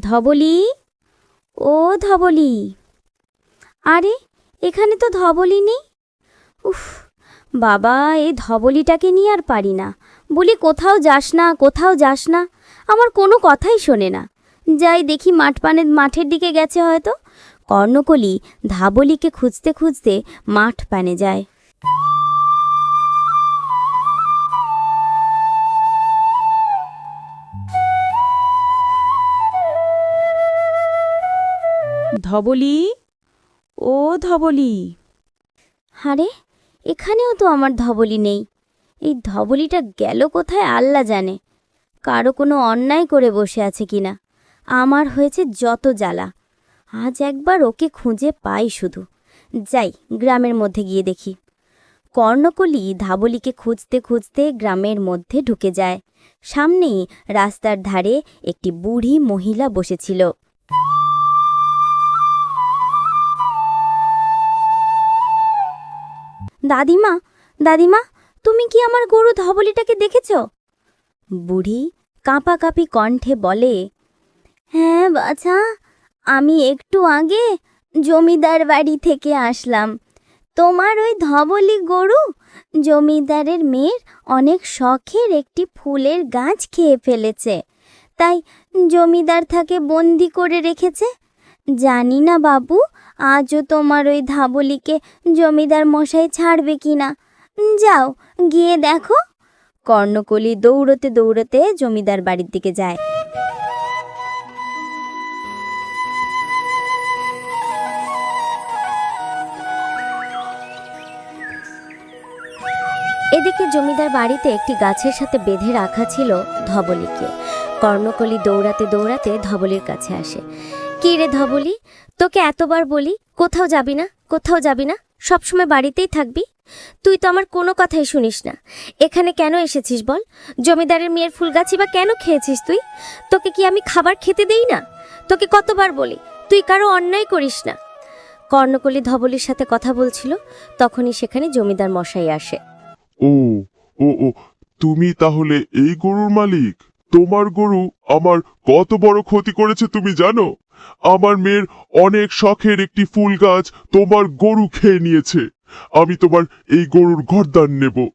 ধবলি? ও ধবলি। আরে, এখানে তো ধবলি নেই? উফ, বাবা, এই ধবলিটাকে নিয়ে আর পারি না। বলি, কোথাও যাস না, কোথাও যাস না। আমার কোনো কথাই শোনে না। যাই দেখি মাঠ পানে মাঠের দিকে গেছে হয়তো। কর্ণকলি ধাবলিকে খুঁজতে খুঁজতে মাঠ পানে যায়। ধবলি? ও ধবলি। আরে, এখানেও তো আমার ধবলি নেই। এই ধবলিটা গেল কোথায় আল্লাহ জানে। কারও কোনো অন্যায় করে বসে আছে কিনা। আমার হয়েছে যত জ্বালা। আজ একবার ওকে খুঁজে পাই শুধু। যাই, গ্রামের মধ্যে গিয়ে দেখি। কর্ণকলি ধাবলিকে খুঁজতে খুঁজতে গ্রামের মধ্যে ঢুকে যায়। সামনেই রাস্তার ধারে একটি বুড়ি মহিলা বসেছিল। দাদিমা দাদিমা, তুমি কি আমার গরু ধবলিটাকে দেখেছ? বুড়ি কাঁপাকাঁপি কণ্ঠে বলে হ্যাঁ বাছা, আমি একটু আগে জমিদার বাড়ি থেকে আসলাম। তোমার ওই ধবলি গরু জমিদারের মেয়ের অনেক শখের একটি ফুলের গাছ খেয়ে ফেলেছে। তাই জমিদার তাকে বন্দি করে রেখেছে। জানি না বাবু আজও তোমার ওই ধাবলিকে জমিদার মশাই ছাড়বে কিনা যাও, গিয়ে দেখো। কর্ণকলি দৌড়তে দৌড়তে জমিদার বাড়ির দিকে যায়। এদিকে জমিদার বাড়িতে একটি গাছের সাথে বেঁধে রাখা ছিল ধবলিকে। কর্ণকলি দৌড়াতে দৌড়াতে ধবলির কাছে আসে। কি রে ধবলি? তোকে এতবার বলি, কোথাও যাবি না, কোথাও যাবি না, সবসময় বাড়িতেই থাকবি। তুই তো আমার কোনো কথাই শুনিস না। এখানে কেন এসেছিস বল? জমিদারের মেয়ের ফুল গাছি বা কেন খেয়েছিস তুই? তোকে কি আমি খাবার খেতে দেই না? তোকে কতবার বলি, তুই কারও অন্যায় করিস না। কর্ণকলি ধবলির সাথে কথা বলছিল, তখনই সেখানে জমিদার মশাই আসে। ও ও ও, তুমি তাহলে এই গরুর মালিক? তোমার গরু আমার কত বড় ক্ষতি করেছে তুমি জানো? আমার মেয়ের অনেক শখের একটি ফুল গাছ তোমার গরু খেয়ে নিয়েছে। আমি তোমার এই গরুর গরদান নেব।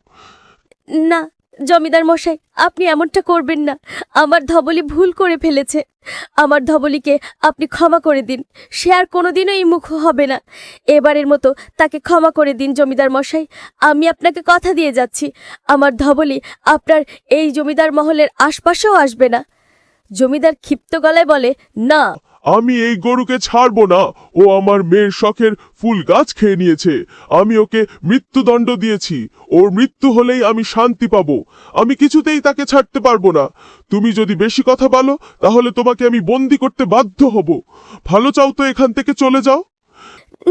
না, জমিদার মশাই, আপনি এমনটা করবেন না। আমার ধবলি ভুল করে ফেলেছে। আমার ধবলিকে আপনি ক্ষমা করে দিন। সে আর কোনোদিনও এই মুখ হবে না। এবারের মতো তাকে ক্ষমা করে দিন, জমিদার মশাই। আমি আপনাকে কথা দিয়ে যাচ্ছি। আমার ধবলি আপনার এই জমিদার মহলের আশপাশেও আসবে না। জমিদার ক্ষিপ্ত গলায় বলে, না আমি এই গরুকে ছাড়বো না। ও আমার মেয়ের শখের ফুল গাছ খেয়ে নিয়েছে। আমি ওকে মৃত্যুদণ্ড দিয়েছি। ওর মৃত্যু হলেই আমি শান্তি পাবো। আমি কিছুতেই তাকে ছাড়তে পারব না। তুমি যদি বেশি কথা বলো, তাহলে তোমাকে আমি বন্দি করতে বাধ্য হব। ভালো চাও তো এখান থেকে চলে যাও।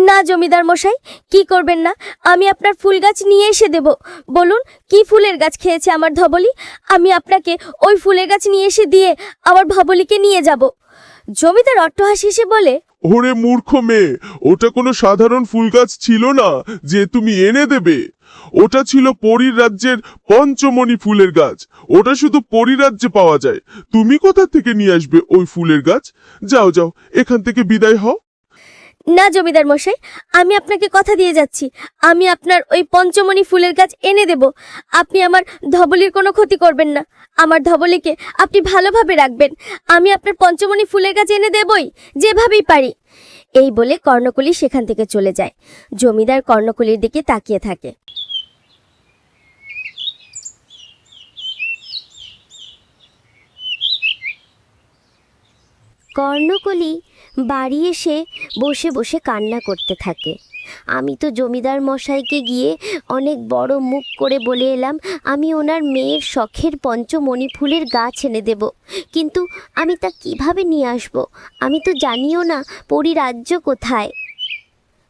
না জমিদার মশাই, কি করবেন না? আমি আপনার ফুল গাছ নিয়ে এসে দেব। বলুন, কি ফুলের গাছ খেয়েছে আমার ধবলি? আমি আপনাকে ওই ফুলের গাছ নিয়ে এসে দিয়ে আমার ধবলিকে নিয়ে যাব। জমিদার অট্টহাসি হেসে বলে, ওরে মূর্খ মেয়ে, ওটা কোনো সাধারণ ফুল গাছ ছিল না যে তুমি এনে দেবে। ওটা ছিল পরীর রাজ্যের পঞ্চমণি ফুলের গাছ। ওটা শুধু পরিরাজ্যে পাওয়া যায়। তুমি কোথা থেকে নিয়ে আসবে ওই ফুলের গাছ? যাও যাও, এখান থেকে বিদায় হও। না জমিদার মশাই, আমি আপনাকে কথা দিয়ে যাচ্ছি। আমি আপনার ওই পঞ্চমণি ফুলের গাছ এনে দেব। আপনি আমার ধবলির কোনো ক্ষতি করবেন না। আমার ধবলিকে আপনি ভালোভাবে রাখবেন। আমি আপনার পঞ্চমণি ফুলের গাছ এনে দেবই, যেভাবেই পারি। এই বলে কর্ণকলি সেখান থেকে চলে যায়। জমিদার কর্ণকলির দিকে তাকিয়ে থাকে। কর্ণকলি বাড়ি এসে বসে বসে কান্না করতে থাকে। আমি তো জমিদার মশাইকে গিয়ে অনেক বড় মুখ করে বলে এলাম, আমি ওনার মেয়ের শখের পঞ্চমণি ফুলের গাছ এনে দেব। কিন্তু আমি তা কীভাবে নিয়ে আসব? আমি তো জানিও না পরিরাজ্য কোথায়।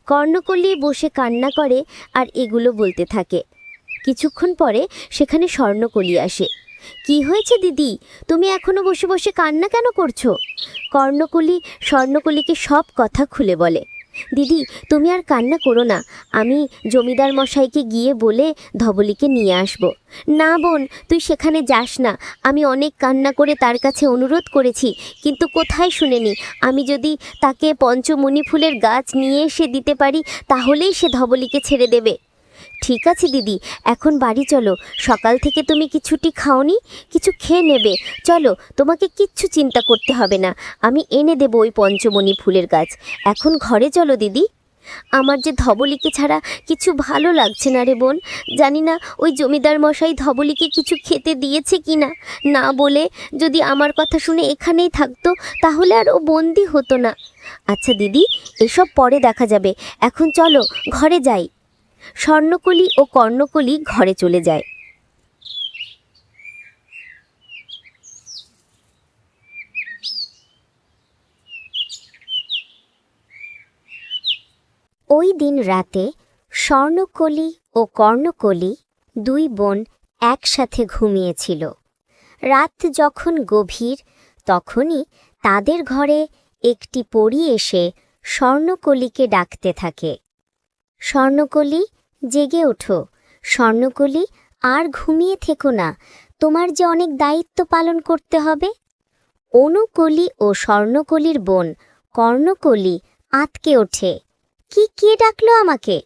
কর্ণকলি বসে কান্না করে আর এগুলো বলতে থাকে। কিছুক্ষণ পরে সেখানে স্বর্ণকলি আসে। কি হয়েছে দিদি? তুমি এখনও বসে বসে কান্না কেন করছ? কর্ণকলি স্বর্ণকলিকে সব কথা খুলে বলে। দিদি, তুমি আর কান্না করো না। আমি জমিদার মশাইকে গিয়ে বলে ধবলিকে নিয়ে আসব। না বোন, তুই সেখানে যাস না। আমি অনেক কান্না করে তার কাছে অনুরোধ করেছি, কিন্তু কোথায় শুনেনি? আমি যদি তাকে পঞ্চমণি ফুলের গাছ নিয়ে এসে দিতে পারি, তাহলেই সে ধবলিকে ছেড়ে দেবে। ঠিক আছে, দিদি। এখন বাড়ি চলো। সকাল থেকে তুমি কিছুটি খাওনি? কিছু খেয়ে নেবে। চলো, তোমাকে কিচ্ছু চিন্তা করতে হবে না। আমি এনে দেবো ওই পঞ্চমণি ফুলের গাছ। এখন ঘরে চলো, দিদি। আমার যে ধবলিকে ছাড়া কিছু ভালো লাগছে না রে বোন। জানি না ওই জমিদার মশাই ধবলিকে কিছু খেতে দিয়েছে কি না। না বলে যদি আমার কথা শুনে এখানেই থাকতো, তাহলে আর ও বন্দি হতো না। আচ্ছা দিদি, এসব পরে দেখা যাবে। এখন চলো, ঘরে যাই। স্বর্ণকলি ও কর্ণকলি ঘরে চলে যায়। ওই দিন রাতে স্বর্ণকলি ও কর্ণকলি দুই বোন একসাথে ঘুমিয়েছিল। রাত যখন গভীর, তখনই তাদের ঘরে একটি পরী এসে স্বর্ণকলিকে ডাকতে থাকে। স্বর্ণকলি, জেগে ওঠো। স্বর্ণকলি, আর ঘুমিয়ে থেকো না। তোমার যে অনেক দায়িত্ব পালন করতে হবে। অনুকলি ও স্বর্ণকলির বোন, কর্ণকলি, আতকে ওঠে। কি, কে ডাকলো আমাকে?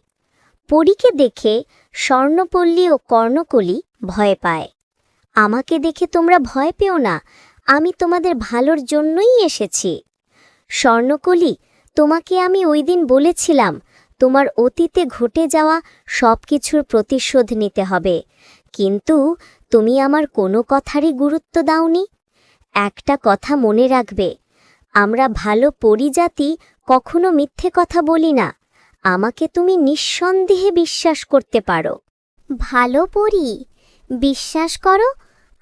পরীকে দেখে স্বর্ণপল্লী ও কর্ণকলি ভয় পায়। আমাকে দেখে তোমরা ভয় পেও না। আমি তোমাদের ভালোর জন্যই এসেছি। স্বর্ণকলি, তোমাকে আমি ওই দিন বলেছিলাম তোমার অতীতে ঘটে যাওয়া সব কিছুর প্রতিশোধ নিতে হবে। কিন্তু তুমি আমার কোনো কথারই গুরুত্ব দাওনি। একটা কথা মনে রাখবে, আমরা ভালো পরিজাতি কখনো মিথ্যে কথা বলি না। আমাকে তুমি নিঃসন্দেহে বিশ্বাস করতে পারো। ভালো পরি, বিশ্বাস করো,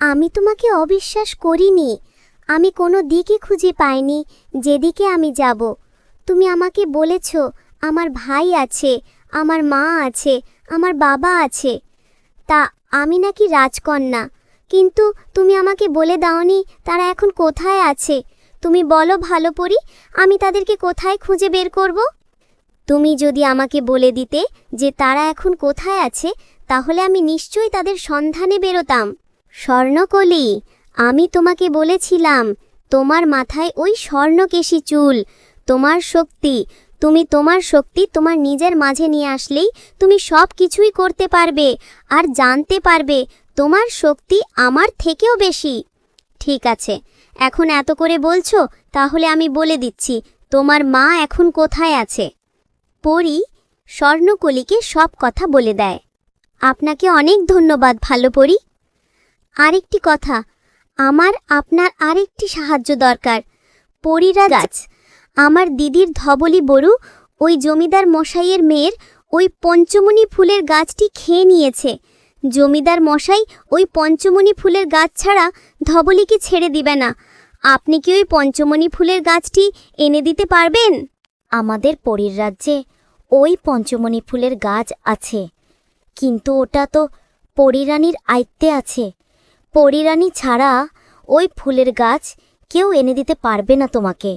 আমি তোমাকে অবিশ্বাস করিনি। আমি কোনো দিকই খুঁজে পাইনি, যেদিকে আমি যাব। তুমি আমাকে বলেছ আমার ভাই আছে, আমার মা আছে, আমার বাবা আছে। তা আমি নাকি রাজকন্যা। কিন্তু তুমি আমাকে বলে দাওনি তারা এখন কোথায় আছে। তুমি বলো ভালো পরি, আমি তাদেরকে কোথায় খুঁজে বের করব? তুমি যদি আমাকে বলে দিতে যে তারা এখন কোথায় আছে, তাহলে আমি নিশ্চয়ই তাদের সন্ধানে বেরোতাম। স্বর্ণকলি, আমি তোমাকে বলেছিলাম, তোমার মাথায় ওই স্বর্ণকেশী চুল, তোমার শক্তি তুমি তোমার শক্তি তোমার নিজের মাঝে নিয়ে আসলেই তুমি সব কিছুই করতে পারবে আর জানতে পারবে তোমার শক্তি আমার থেকেও বেশি। ঠিক আছে, এখন এত করে বলছো, তাহলে আমি বলে দিচ্ছি, তোমার মা এখন কোথায় আছে? পরি স্বর্ণকলিকে সব কথা বলে দেয়। আপনাকে অনেক ধন্যবাদ, ভালো পরি। আরেকটি কথা, আমার আপনার আরেকটি সাহায্য দরকার। পরিরা গাছ আমার দিদির ধবলি বড়ু, ওই জমিদার মশাইয়ের মেয়ের, ওই পঞ্চমণি ফুলের গাছটি খেয়ে নিয়েছে। জমিদার মশাই, ওই পঞ্চমণি ফুলের গাছ ছাড়া ধবলিকে ছেড়ে দিবে না। আপনি কি ওই পঞ্চমণি ফুলের গাছটি এনে দিতে পারবেন? আমাদের পরীর রাজ্যে ওই পঞ্চমণি ফুলের গাছ আছে। কিন্তু ওটা তো পরিরানীর আয়ত্তে আছে। পরিরানী ছাড়া ওই ফুলের গাছ কেউ এনে দিতে পারবে না তোমাকে।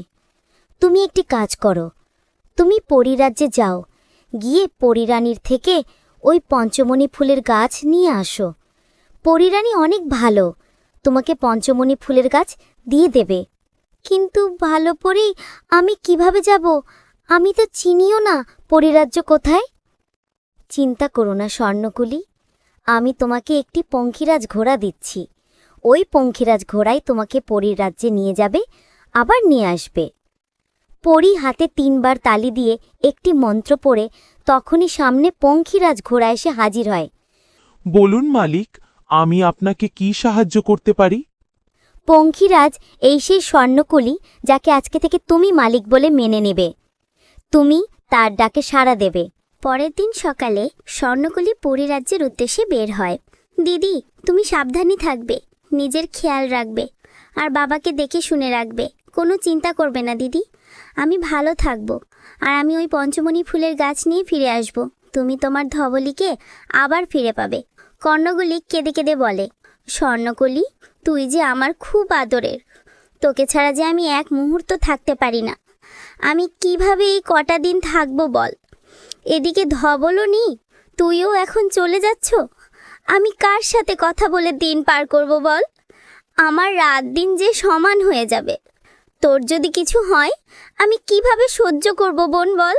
তুমি একটি কাজ করো। তুমি পরিরাজ্যে যাও। গিয়ে পরিরানীর থেকে ওই পঞ্চমণি ফুলের গাছ নিয়ে আসো। পরিরানী অনেক ভালো। তোমাকে পঞ্চমণি ফুলের গাছ দিয়ে দেবে। কিন্তু ভালো পরি আমি কীভাবে যাব? আমি তো চিনিও না পরিরাজ্য কোথায়। চিন্তা করো না, স্বর্ণকুলি। আমি তোমাকে একটি পঙ্খিরাজ ঘোড়া দিচ্ছি। ওই পঙ্খিরাজ ঘোড়াই তোমাকে পরীর রাজ্যে নিয়ে যাবে, আবার নিয়ে আসবে। পরী হাতে তিনবার তালি দিয়ে একটি মন্ত্র পড়ে তখনই সামনে পঙ্খিরাজ ঘোড়া এসে হাজির হয়। বলুন মালিক আমি আপনাকে কি সাহায্য করতে পারি? পঙ্খিরাজ এই সেই স্বর্ণকলি যাকে আজকে থেকে তুমি মালিক বলে মেনে নেবে। তুমি তার ডাকে সাড়া দেবে। পরের দিন সকালে স্বর্ণকলি পরিরাজ্যের উদ্দেশ্যে বের হয়। দিদি তুমি সাবধানী থাকবে নিজের খেয়াল রাখবে আর বাবাকে দেখে শুনে রাখবে কোনো চিন্তা করবে না দিদি। আমি ভালো থাকব। আর আমি ওই পঞ্চমণি ফুলের গাছ নিয়ে ফিরে আসব। তুমি তোমার ধবলিকে আবার ফিরে পাবে। কর্ণগুলি কেঁদে কেঁদে বলে, স্বর্ণকলি, তুই যে আমার খুব আদরের। তোকে ছাড়া যে আমি এক মুহূর্ত থাকতে পারি না। আমি কীভাবে এই কটা দিন থাকব বল? এদিকে ধবলও নি তুইও এখন চলে যাচ্ছ? আমি কার সাথে কথা বলে দিন পার করব বল? আমার রাত দিন যে সমান হয়ে যাবে। তোর যদি কিছু হয়, আমি কীভাবে সহ্য করব বোন বল?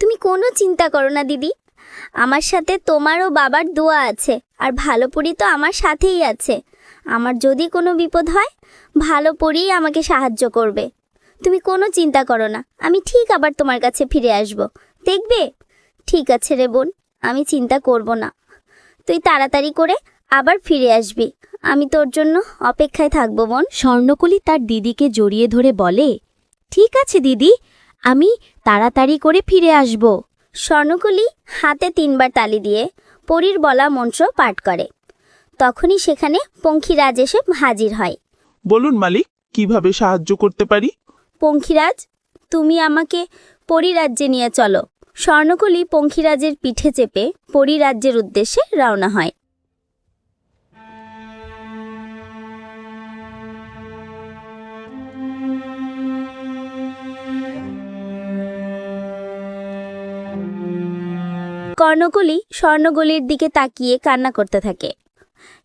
তুমি কোনো চিন্তা করো না, দিদি। আমার সাথে তোমারও বাবার দোয়া আছে, আর ভালো পরি তো আমার সাথেই আছে। আমার যদি কোনো বিপদ হয়, ভালো পরেই আমাকে সাহায্য করবে। তুমি কোনো চিন্তা করো না, আমি ঠিক আবার তোমার কাছে ফিরে আসব। দেখবে? ঠিক আছে রে বোন, আমি চিন্তা করব না। তুই তাড়াতাড়ি করে আবার ফিরে আসবি। আমি তোর জন্য অপেক্ষায় থাকব বোন। স্বর্ণকলি তার দিদিকে জড়িয়ে ধরে বলে ঠিক আছে দিদি আমি তাড়াতাড়ি করে ফিরে আসব। স্বর্ণকলি হাতে তিনবার তালি দিয়ে পরীর বলা মন্ত্র পাঠ করে। তখনই সেখানে পঙ্খিরাজ এসে হাজির হয়। বলুন মালিক কীভাবে সাহায্য করতে পারি? পঙ্খিরাজ তুমি আমাকে পরিরাজ্যে নিয়ে চলো। স্বর্ণকলি পঙ্খিরাজের পিঠে চেপে পরিরাজ্যের উদ্দেশ্যে রওনা হয়। কর্ণকলি স্বর্ণগলির দিকে তাকিয়ে কান্না করতে থাকে।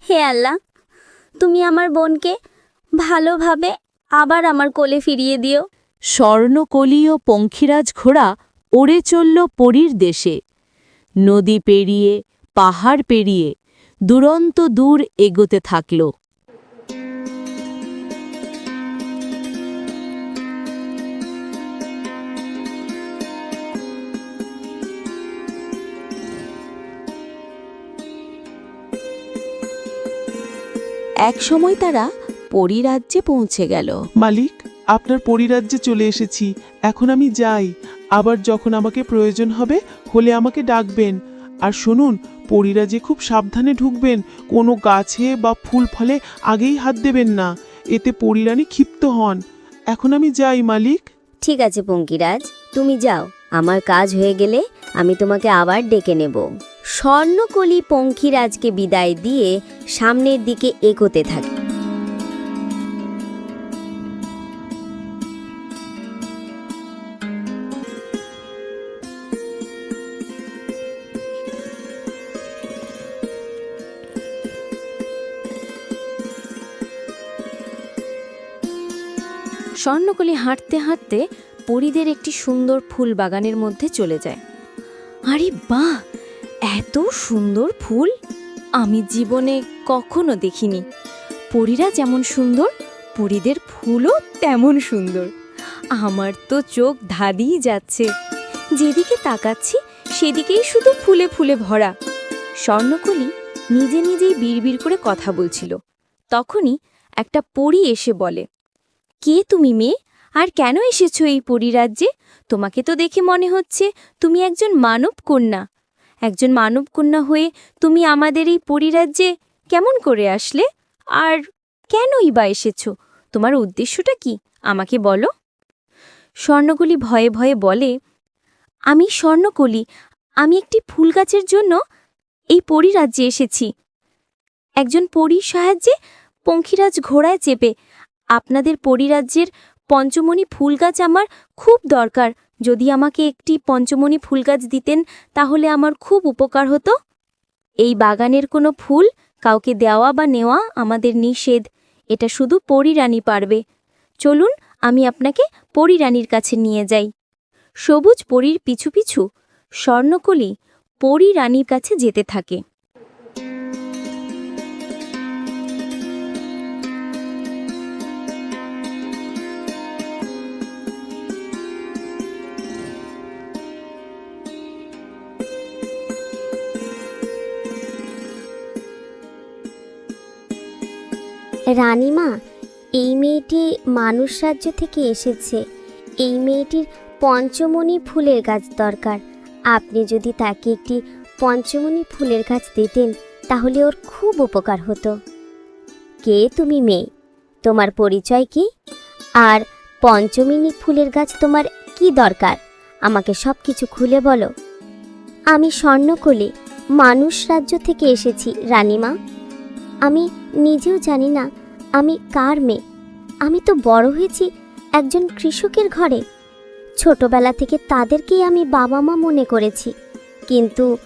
হে আল্লাহ, তুমি আমার বোনকে ভালোভাবে আবার আমার কোলে ফিরিয়ে দিও। স্বর্ণকলি ও পঙ্খিরাজ ঘোড়া ওড়ে চলল পরীর দেশে। নদী পেরিয়ে, পাহাড় পেরিয়ে, দুরন্ত দূর এগোতে থাকল। একসময় তারা পরিরাজ্যে পৌঁছে গেল। মালিক আপনার পরিরাজ্যে চলে এসেছি। এখন আমি যাই। আবার যখন আমাকে প্রয়োজন হবে হলে আমাকে ডাকবেন। আর শুনুন পরিরাজে খুব সাবধানে ঢুকবেন। কোনো গাছে বা ফুল ফলে আগেই হাত দেবেন না। এতে পরিরানী ক্ষিপ্ত হন। এখন আমি যাই মালিক। ঠিক আছে পঙ্কিরাজ। তুমি যাও। আমার কাজ হয়ে গেলে আমি তোমাকে আবার ডেকে নেব। স্বর্ণকলি পঙ্খিরাজকে বিদায় দিয়ে সামনের দিকে এগোতে থাকে। স্বর্ণকলি হাঁটতে হাঁটতে পরিদের একটি সুন্দর ফুল বাগানের মধ্যে চলে যায়। আরে বাহ! এত সুন্দর ফুল আমি জীবনে কখনো দেখিনি। পরীরা যেমন সুন্দর, পরীদের ফুলও তেমন সুন্দর। আমার তো চোখ ধাঁধিয়ে যাচ্ছে। যেদিকে তাকাচ্ছি, সেদিকেই শুধু ফুলে ফুলে ভরা। স্বর্ণকলি নিজে নিজেই বিড়বিড় করে কথা বলছিল। তখনই একটা পরী এসে বলে, কে তুমি মেয়ে? আর কেন এসেছ এই পরিরাজ্যে তোমাকে তো দেখে মনে হচ্ছে তুমি একজন মানব কন্যা একজন মানবকন্যা হয়ে তুমি আমাদের এই পরিরাজ্যে কেমন করে আসলে? আর কেনই বা এসেছ? তোমার উদ্দেশ্যটা কি? আমাকে বলো। স্বর্ণকলি ভয়ে ভয়ে বলে, আমি স্বর্ণকলি, আমি একটি ফুল গাছের জন্য এই পরিরাজ্যে এসেছি। একজন পরীর সাহায্যে পঙ্খিরাজ ঘোড়ায় চেপে, আপনাদের পরিরাজ্যের পঞ্চমণি ফুল গাছ আমার খুব দরকার। যদি আমাকে একটি পঞ্চমণি ফুল গাছ দিতেন, তাহলে আমার খুব উপকার হতো। এই বাগানের কোনো ফুল কাউকে দেওয়া বা নেওয়া আমাদের নিষেধ। এটা শুধু পরিরানী পারবে। চলুন, আমি আপনাকে পরিরানীর কাছে নিয়ে যাই। সবুজ পরীর পিছু পিছু স্বর্ণকলি পরিরানীর কাছে যেতে থাকে। রানীমা, এই মেয়েটি মানুষ রাজ্য থেকে এসেছে। এই মেয়েটির পঞ্চমণি ফুলের গাছ দরকার। আপনি যদি তাকে একটি পঞ্চমণি ফুলের গাছ দিতেন, তাহলে ওর খুব উপকার হতো। কে তুমি মেয়ে? তোমার পরিচয় কি? আর পঞ্চমিনী ফুলের গাছ তোমার কি দরকার? আমাকে সব কিছু খুলে বলো। আমি স্বর্ণকলি, মানুষ রাজ্য থেকে এসেছি, রানীমা। আমি নিজেও জানি না আমি কার মেয়ে? আমি তো বড় হয়েছি একজন কৃষকের ঘরে। ছোটবেলা থেকে তাদেরকেই আমি বাবা মা মনে করেছি। কিন্তু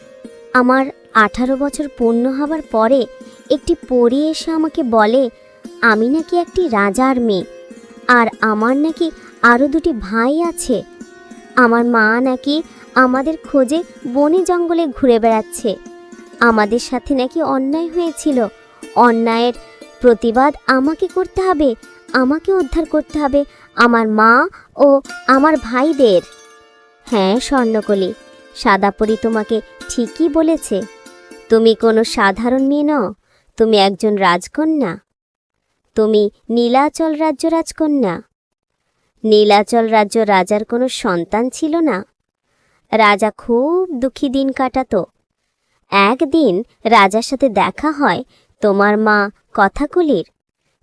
আমার আঠারো বছর পূর্ণ হবার পরে একটি পরী এসে আমাকে বলে, আমি নাকি একটি রাজার মেয়ে। আর আমার নাকি আরও দুটি ভাই আছে। আমার মা নাকি আমাদের খোঁজে বনে জঙ্গলে ঘুরে বেড়াচ্ছে। আমাদের সাথে নাকি অন্যায় হয়েছিল। অন্যায়ের প্রতিবাদ আমাকে করতে হবে, আমাকে উদ্ধার করতে হবে, আমার মা ও আমার ভাইদের। হ্যাঁ স্বর্ণকলি, সাদাপরি তোমাকে ঠিকই বলেছে। তুমি কোনো সাধারণ মেয়ে নও, তুমি একজন রাজকন্যা। তুমি নীলাচল রাজ্য রাজকন্যা। নীলাচল রাজ্য রাজার কোনো সন্তান ছিল না। রাজা খুব দুঃখী দিন কাটাতো। একদিন রাজার সাথে দেখা হয় তোমার মা কথাকলির?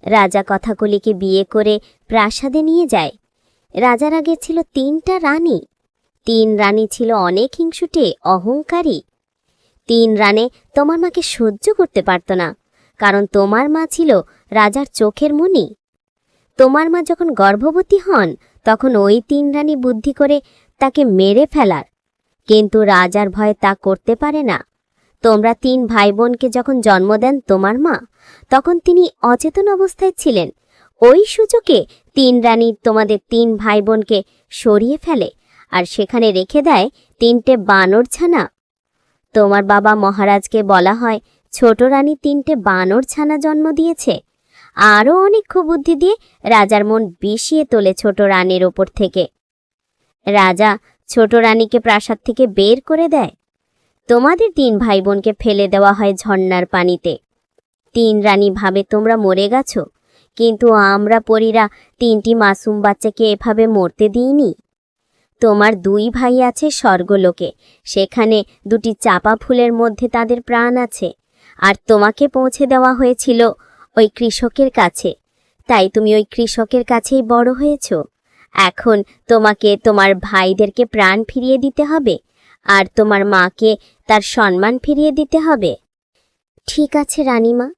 রাজা কথাকুলিকে বিয়ে করে প্রাসাদে নিয়ে যায়। রাজার আগে ছিল তিনটা রানী। তিন রানী ছিল অনেক হিংসুটে, অহংকারী। তিন রানে তোমার মাকে সহ্য করতে পারত না, কারণ তোমার মা ছিল রাজার চোখের মণি তোমার মা যখন গর্ভবতী হন, তখন ওই তিন রানী বুদ্ধি করে তাকে মেরে ফেলার। কিন্তু রাজার ভয়ে তা করতে পারে না। তোমরা তিন ভাই বোনকে যখন জন্ম দেন তোমার মা, তখন তিনি অচেতন অবস্থায় ছিলেন। ওই সুযোগে তিন রানী তোমাদের তিন ভাই বোনকে সরিয়ে ফেলে আর সেখানে রেখে দেয় তিনটে বানর ছানা। তোমার বাবা মহারাজকে বলা হয়, ছোট রানী তিনটে বানর ছানা জন্ম দিয়েছে। আরও অনেক বুদ্ধি দিয়ে রাজার মন বিষিয়ে তোলে ছোট রানীর ওপর থেকে। রাজা ছোট রানীকে প্রাসাদ থেকে বের করে দেয়। তোমাদের তিন ভাই বোনকে ফেলে দেওয়া হয় ঝর্ণার পানিতে। তিন রানী ভাবে তোমরা মরে গেছো, কিন্তু আমরা পরীরা তিনটি মাসুম বাচ্চাকে এভাবে মরতে দিইনি। তোমার দুই ভাই আছে স্বর্গলোকে, সেখানে দুটি চাপা ফুলের মধ্যে তাদের প্রাণ আছে, আর তোমাকে পৌঁছে দেওয়া হয়েছিল ওই কৃষকের কাছে। তাই তুমি ওই কৃষকের কাছেই বড় হয়েছ। এখন তোমাকে তোমার ভাইদেরকে প্রাণ ফিরিয়ে দিতে হবে আর তোমার মাকে তার সম্মান ফিরিয়ে দিতে হবে। ঠিক আছে, রানীমা।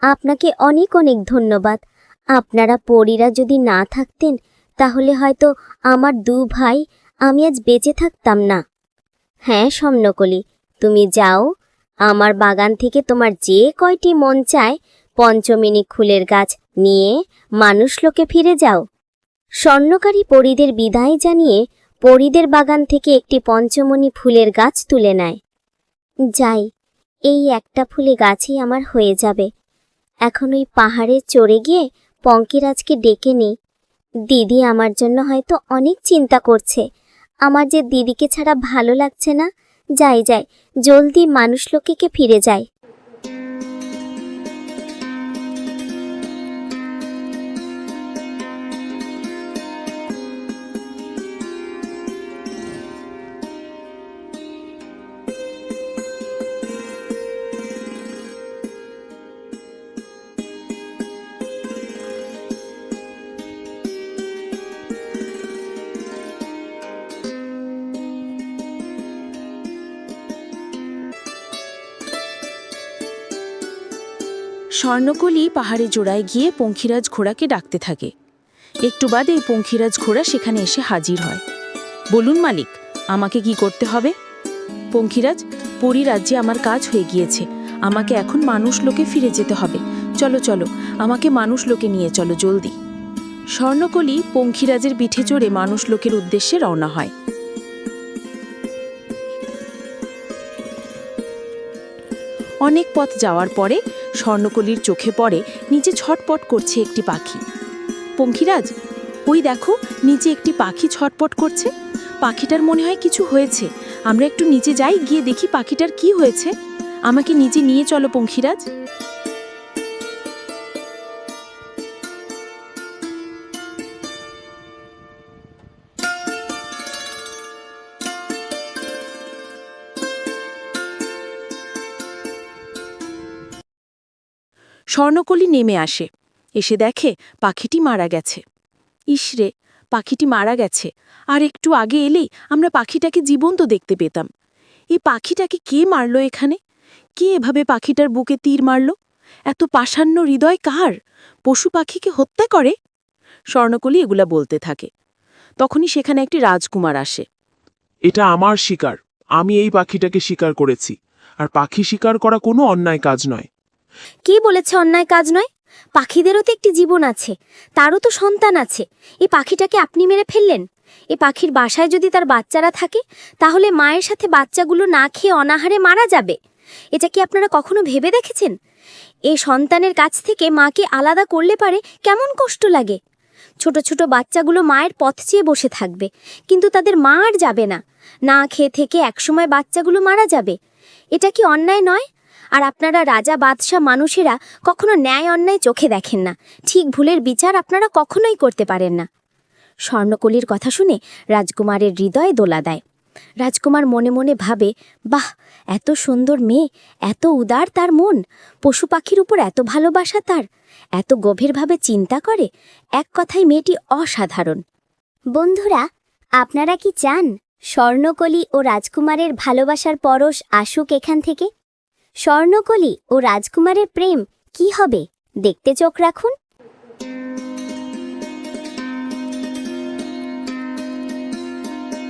আপনাকে অনেক অনেক ধন্যবাদ। আপনারা পরীরা যদি না থাকতেন, তাহলে হয়তো আমার দু ভাই আমি আজ বেঁচে থাকতাম না। হ্যাঁ স্বর্ণকলি, তুমি যাও। আমার বাগান থেকে তোমার যে কয়টি মন চায়, পঞ্চমিনী ফুলের গাছ নিয়ে মানুষ লোকে ফিরে যাও। স্বর্ণকারী পরীদের বিদায় জানিয়ে পরীদের বাগান থেকে একটি পঞ্চমণি ফুলের গাছ তুলে নেয়। যাই, এই একটা ফুলে গাছই আমার হয়ে যাবে। এখন ওই পাহাড়ে চড়ে গিয়ে পঙ্কিরাজকে ডেকে নিই। দিদি আমার জন্য হয়তো অনেক চিন্তা করছে। আমার যে দিদিকে ছাড়া ভালো লাগছে না, যাই যাই, জলদি মানুষ লোকেকে ফিরে যায়। স্বর্ণকলি পাহাড়ে জোড়ায় গিয়ে পঙ্খিরাজ ঘোড়াকে ডাকতে থাকে। একটু বাদেই পঙ্খিরাজ ঘোড়া সেখানে এসে হাজির হয়। বলুন, মালিক, আমাকে কি করতে হবে? পঙ্খিরাজ পরিরাজ্যে আমার কাজ হয়ে গিয়েছে। আমাকে এখন মানুষ লোকে ফিরে যেতে হবে। চলো চলো, আমাকে মানুষ লোকে নিয়ে চলো, জলদি। স্বর্ণকলি পঙ্খিরাজের পিঠে চড়ে মানুষ লোকের উদ্দেশ্যে রওনা হয়। অনেক পথ যাওয়ার পরে স্বর্ণকলির চোখে পড়ে নিচে ছটপট করছে একটি পাখি। পঙ্খিরাজ, ওই দেখো নিচে একটি পাখি ছটপট করছে। পাখিটার মনে হয় কিছু হয়েছে। আমরা একটু নিচে যাই, গিয়ে দেখি পাখিটার কি হয়েছে। আমাকে নিচে নিয়ে চলো পঙ্খিরাজ। স্বর্ণকলি নেমে আসে। এসে দেখে পাখিটি মারা গেছে। ইসরে পাখিটি মারা গেছে। আর একটু আগে এলেই আমরা পাখিটাকে জীবন্ত দেখতে পেতাম। এই পাখিটাকে কে মারল এখানে? কে এভাবে পাখিটার বুকে তীর মারল? এত পাষাণ্য হৃদয় কার? পশু পাখিকে হত্যা করে? স্বর্ণকলি এগুলা বলতে থাকে। তখনই সেখানে একটি রাজকুমার আসে। এটা আমার শিকার। আমি এই পাখিটাকে শিকার করেছি। আর পাখি শিকার করা কোনো অন্যায় কাজ নয়। কে বলেছে অন্যায় কাজ নয়? পাখিদেরও তো একটি জীবন আছে, তারও তো সন্তান আছে। এই পাখিটাকে আপনি মেরে ফেললেন? এ পাখির বাসায় যদি তার বাচ্চারা থাকে, তাহলে মায়ের সাথে বাচ্চাগুলো না খেয়ে অনাহারে মারা যাবে। এটা কি আপনারা কখনো ভেবে দেখেছেন? এই সন্তানের কাছ থেকে মাকে আলাদা করলে পারে কেমন কষ্ট লাগে? ছোট ছোট বাচ্চাগুলো মায়ের পথ চেয়ে বসে থাকবে, কিন্তু তাদের মা আর যাবে না। না খেয়ে থেকে একসময় বাচ্চাগুলো মারা যাবে। এটা কি অন্যায় নয়? আর আপনারা রাজা, বাদশাহ, মানুষেরা কখনো ন্যায় অন্যায় চোখে দেখেন না। ঠিক ভুলের বিচার আপনারা কখনোই করতে পারেন না। স্বর্ণকলির কথা শুনে রাজকুমারের হৃদয় দোলা দেয়। রাজকুমার মনে মনে ভাবে, বাহ, এত সুন্দর মেয়ে, এত উদার তার মন। পশু পাখির উপর এত ভালোবাসা তার। এত গভীরভাবে চিন্তা করে। এক কথায় মেয়েটি অসাধারণ। বন্ধুরা, আপনারা কি চান স্বর্ণকলি ও রাজকুমারের ভালোবাসার পরশ আসুক এখান থেকে? স্বর্ণকলি ও রাজকুমারের প্রেম কি হবে? দেখতে চোখ রাখুন।